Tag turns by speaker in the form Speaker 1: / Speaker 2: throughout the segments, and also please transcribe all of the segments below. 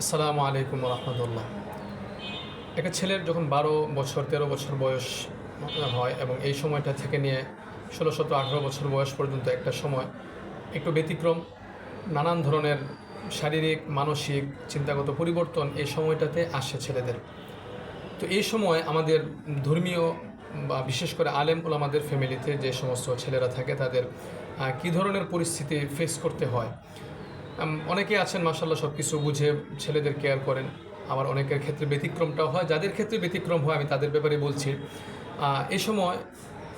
Speaker 1: আসসালামু আলাইকুম রহমতুল্লাহ। একটা ছেলের যখন বারো বছর, তেরো বছর বয়স হয় এবং এই সময়টা থেকে নিয়ে ষোলো, সতেরো, আঠেরো বছর বয়স পর্যন্ত একটা সময় একটু ব্যতিক্রম, নানান ধরনের শারীরিক, মানসিক চিন্তাগত পরিবর্তন এই সময়টাতে আসে ছেলেদের। তো এই সময় আমাদের ধর্মীয় বা বিশেষ করে আলেম ওলামাদের ফ্যামিলিতে যে সমস্ত ছেলেরা থাকে তাদের কী ধরনের পরিস্থিতি ফেস করতে হয়? উম, অনেকেই আছেন মাসাল্লাহ সব কিছু বুঝে ছেলেদের কেয়ার করেন। আবার অনেকের ক্ষেত্রে ব্যতিক্রমটাও হয়। যাদের ক্ষেত্রে ব্যতিক্রম হয় আমি তাদের ব্যাপারে বলছি। এ সময়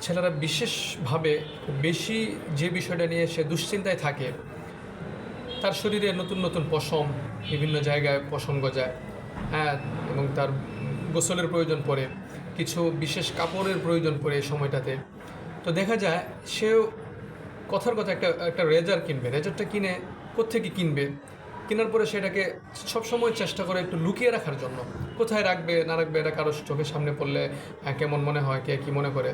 Speaker 1: ছেলেরা বিশেষভাবে বেশি যে বিষয়টা নিয়ে সে দুশ্চিন্তায় থাকে তার শরীরে নতুন নতুন পশম বিভিন্ন জায়গায় পশম গজায় হ্যাঁ এবং তার গোসলের প্রয়োজন পড়ে কিছু বিশেষ কাপড়ের প্রয়োজন পড়ে এই সময়টাতে। তো দেখা যায় সেও কথার কথা একটা একটা রেজার কিনবে। রেজারটা কিনে কোত্থেকে কিনবে? কেনার পরে সেটাকে সবসময় চেষ্টা করে একটু লুকিয়ে রাখার জন্য। কোথায় রাখবে, না রাখবে, এটা কারোর চোখের সামনে পড়লে কেমন মনে হয়, কে কী মনে করে?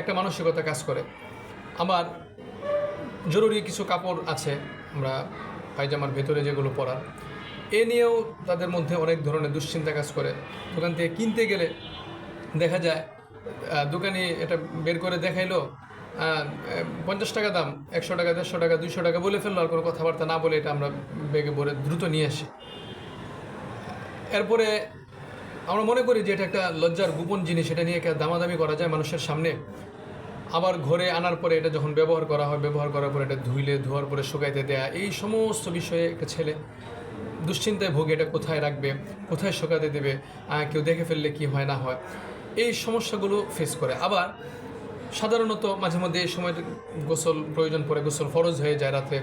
Speaker 1: একটা মানসিকতা কাজ করে। আবার জরুরি কিছু কাপড় আছে, আমরা পায়জামার ভেতরে যেগুলো পরার। এ নিয়েও তাদের মধ্যে অনেক ধরনের দুশ্চিন্তা কাজ করে। দোকান থেকে কিনতে গেলে দেখা যায় দোকানি এটা বের করে দেখাইলো পঞ্চাশ টাকা দাম, একশো টাকা, দেড়শো টাকা, দুইশো টাকা বলে ফেলল, আর কোনো কথাবার্তা না বলে এটা আমরা বেগে ভরে দ্রুত নিয়ে আসি। এরপরে আমরা মনে করি যে এটা একটা লজ্জার গোপন জিনিস, এটা নিয়ে একটা দামাদামি করা যায় মানুষের সামনে। আবার ঘরে আনার পরে এটা যখন ব্যবহার করা হয়, ব্যবহার করার পরে এটা ধুইলে, ধোয়ার পরে শুকাইতে দেয়া, এই সমস্ত বিষয়ে একটা ছেলে দুশ্চিন্তায় ভোগে এটা কোথায় রাখবে, কোথায় শুকাতে দেবে কেউ দেখে ফেললে কি হয়, না হয়, এই সমস্যাগুলো ফেস করে। আবার সাধারণত মাঝে মধ্যে এই সময় গোসল প্রয়োজন পড়ে গোসল ফরজ হয়ে যায় রাতে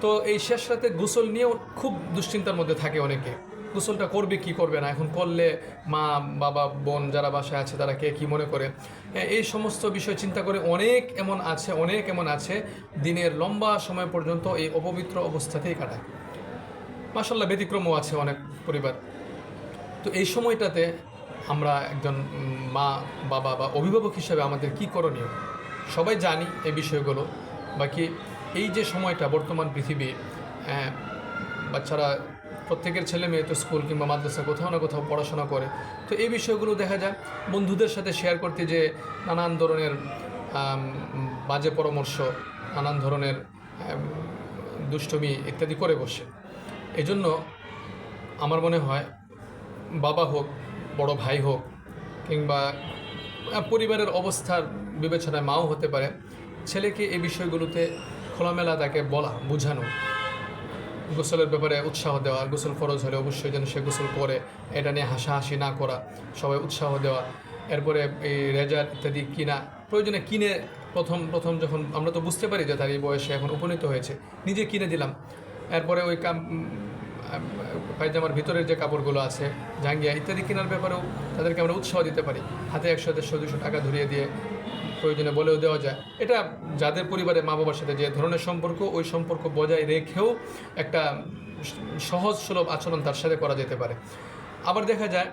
Speaker 1: তো এই শেষ রাতে গোসল নিয়েও খুব দুশ্চিন্তার মধ্যে থাকে অনেকে। গোসলটা করবে কি করবে না এখন করলে মা বাবা বোন যারা বাসায় আছে তারা কে কি মনে করে? হ্যাঁ, এই সমস্ত বিষয় চিন্তা করে অনেক এমন আছে অনেক এমন আছে দিনের লম্বা সময় পর্যন্ত এই অপবিত্র অবস্থাতেই কাটায়। মাসাল্লাহ ব্যতিক্রমও আছে অনেক পরিবার। তো এই সময়টাতে আমরা একজন মা বাবা বা অভিভাবক হিসাবে আমাদের কি করণীয়? সবাই জানি এই বিষয়গুলো। বাকি এই যে সময়টা বর্তমান পৃথিবী আহ, বাচ্চারা প্রত্যেকের ছেলে মেয়ে তো স্কুল কিংবা মাদ্রাসা কোথাও না কোথাও পড়াশোনা করে। তো এই বিষয়গুলো দেখা যায়। বন্ধুদের সাথে শেয়ার করতে যে নানান ধরনের বাজে পরামর্শ নানান ধরনের দুষ্টমি ইত্যাদি করে বসে। এজন্য আমার মনে হয় বাবা হোক বড় ভাই হোক কিংবা পরিবারের অবস্থার বিবেচনায় মাও হতে পারে, ছেলেকে এই বিষয়গুলোতে খোলামেলা তাকে বলা, বোঝানো, গোসলের ব্যাপারে উৎসাহ দেওয়া গোসল ফরজ হলে অবশ্যই যেন সে গোসল করে, এটা নিয়ে হাসাহাসি না করা, সবাই উৎসাহ দেওয়া, এরপরে এই রেজার ইত্যাদি কিনা, প্রয়োজনে কিনে প্রথম প্রথম যখন আমরা তো বুঝতে পারি যে তার এই বয়সে এখন উপনীত হয়েছে, নিজে কিনে দিলাম, এরপরে ওই কাম পায়জামার ভিতরের যে কাপড়গুলো আছে, জাঙ্গিয়া ইত্যাদি কেনার ব্যাপারেও তাদেরকে আমরা উৎসাহ দিতে পারি। হাতে একশো, দেড়শো দুশো টাকা ধরিয়ে দিয়ে প্রয়োজনে বলেও দেওয়া যায়। এটা যাদের পরিবারে মা বাবার সাথে যে ধরনের সম্পর্ক, ওই সম্পর্ক বজায় রেখেও একটা সহজ সুলভ আচরণ তার সাথে করা যেতে পারে। আবার দেখা যায়,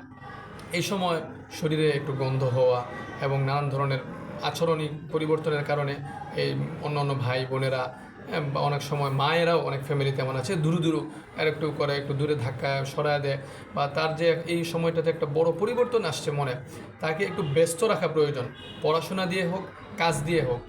Speaker 1: এই সময় শরীরে একটু গন্ধ হওয়া এবং নানান ধরনের আচরণিক পরিবর্তনের কারণে এই অন্য অন্য ভাই বোনেরা অনেক সময় মায়েরাও অনেক ফ্যামিলি তেমন আছে, দূর দূর, আর একটু করে, একটু দূরে ধাক্কা সরায় দেয়, বা তার যে এই সময়টাতে একটা বড় পরিবর্তন আসছে মনে, তাকে একটু ব্যস্ত রাখা প্রয়োজন, পড়াশোনা দিয়ে হোক, কাজ দিয়ে হোক,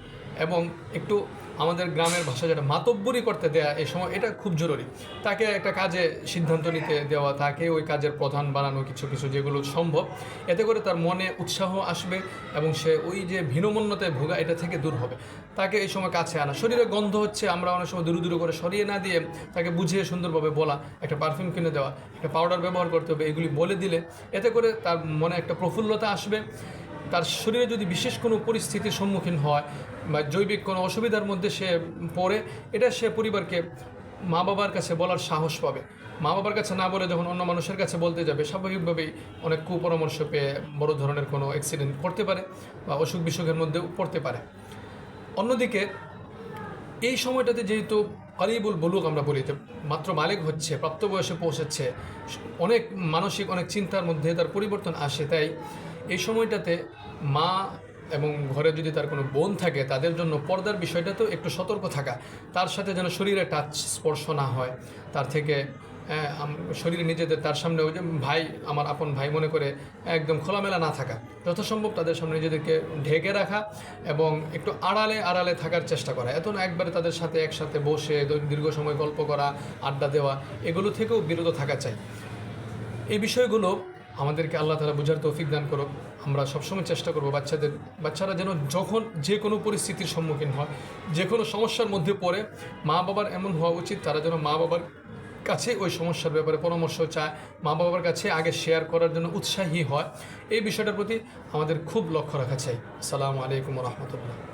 Speaker 1: এবং একটু আমাদের গ্রামের ভাষা যেটা মাতব্বরি করতে দেয়া এই সময়, এটা খুব জরুরি। তাকে একটা কাজে সিদ্ধান্ত নিতে দেওয়া, তাকে ওই কাজের প্রধান বানানো কিছু কিছু যেগুলো সম্ভব, এতে করে তার মনে উৎসাহ আসবে এবং সে ওই যে ভিনমন্যতায় ভোগা, এটা থেকে দূর হবে। তাকে এই সময় কাছে আনা। শরীরে গন্ধ হচ্ছে, আমরা অনেক সময় দূর দূর করে সরিয়ে না দিয়ে তাকে বুঝিয়ে সুন্দরভাবে বলা, একটা পারফিউম কিনে দেওয়া, একটা পাউডার ব্যবহার করতে হবে, এগুলি বলে দিলে, এতে করে তার মনে একটা প্রফুল্লতা আসবে। তার শরীরে যদি বিশেষ কোনো পরিস্থিতির সম্মুখীন হয় বা জৈবিক কোনো অসুবিধার মধ্যে সে পড়ে, এটা সে পরিবারকে মা বাবার কাছে বলার সাহস পাবে। মা বাবার কাছে না বলে যখন অন্য মানুষের কাছে বলতে যাবে, স্বাভাবিকভাবেই অনেক কুপরামর্শ পেয়ে বড় ধরনের কোনো অ্যাক্সিডেন্ট করতে পারে বা অসুখ বিসুখের মধ্যেও পড়তে পারে। অন্যদিকে, এই সময়টাতে যেহেতু কারিবুল বলুক আমরা বলি মাত্র মালিক হচ্ছে প্রাপ্ত বয়সে পৌঁছেছে। অনেক মানসিক, অনেক চিন্তার মধ্যে তার পরিবর্তন আসে। তাই এই সময়টাতে মা এবং ঘরে যদি তার কোনো বোন থাকে, তাদের জন্য পর্দার বিষয়টাতেও একটু সতর্ক থাকা, তার সাথে যেন শরীরে টাচ স্পর্শ না হয়, তার থেকে শরীরে নিজেদের, তার সামনে ওই যে ভাই, আমার আপন ভাই মনে করে একদম খোলামেলা না থাকা যত সম্ভব তাদের সামনে নিজেদেরকে ঢেকে রাখা এবং একটু আড়ালে আড়ালে থাকার চেষ্টা করা। এত না একবারে তাদের সাথে একসাথে বসে দীর্ঘ সময় গল্প করা, আড্ডা দেওয়া, এগুলো থেকেও বিরত থাকা চাই। এই বিষয়গুলো আমাদেরকে আল্লাহ তালা বোঝার তৌফিক দান করুক। আমরা সবসময় চেষ্টা করব বাচ্চাদের, বাচ্চারা যেন যখন যে কোনো পরিস্থিতির সম্মুখীন হয়, যে কোনো সমস্যার মধ্যে পড়ে মা বাবার এমন হওয়া উচিত, তারা যেন মা বাবার কাছে ওই সমস্যার ব্যাপারে পরামর্শ চায় মা বাবার কাছে আগে শেয়ার করার জন্য উৎসাহী হয়। এই বিষয়টার প্রতি আমাদের খুব লক্ষ্য রাখা চাই। আসসালামু আলাইকুম রহমতুল্লাহ।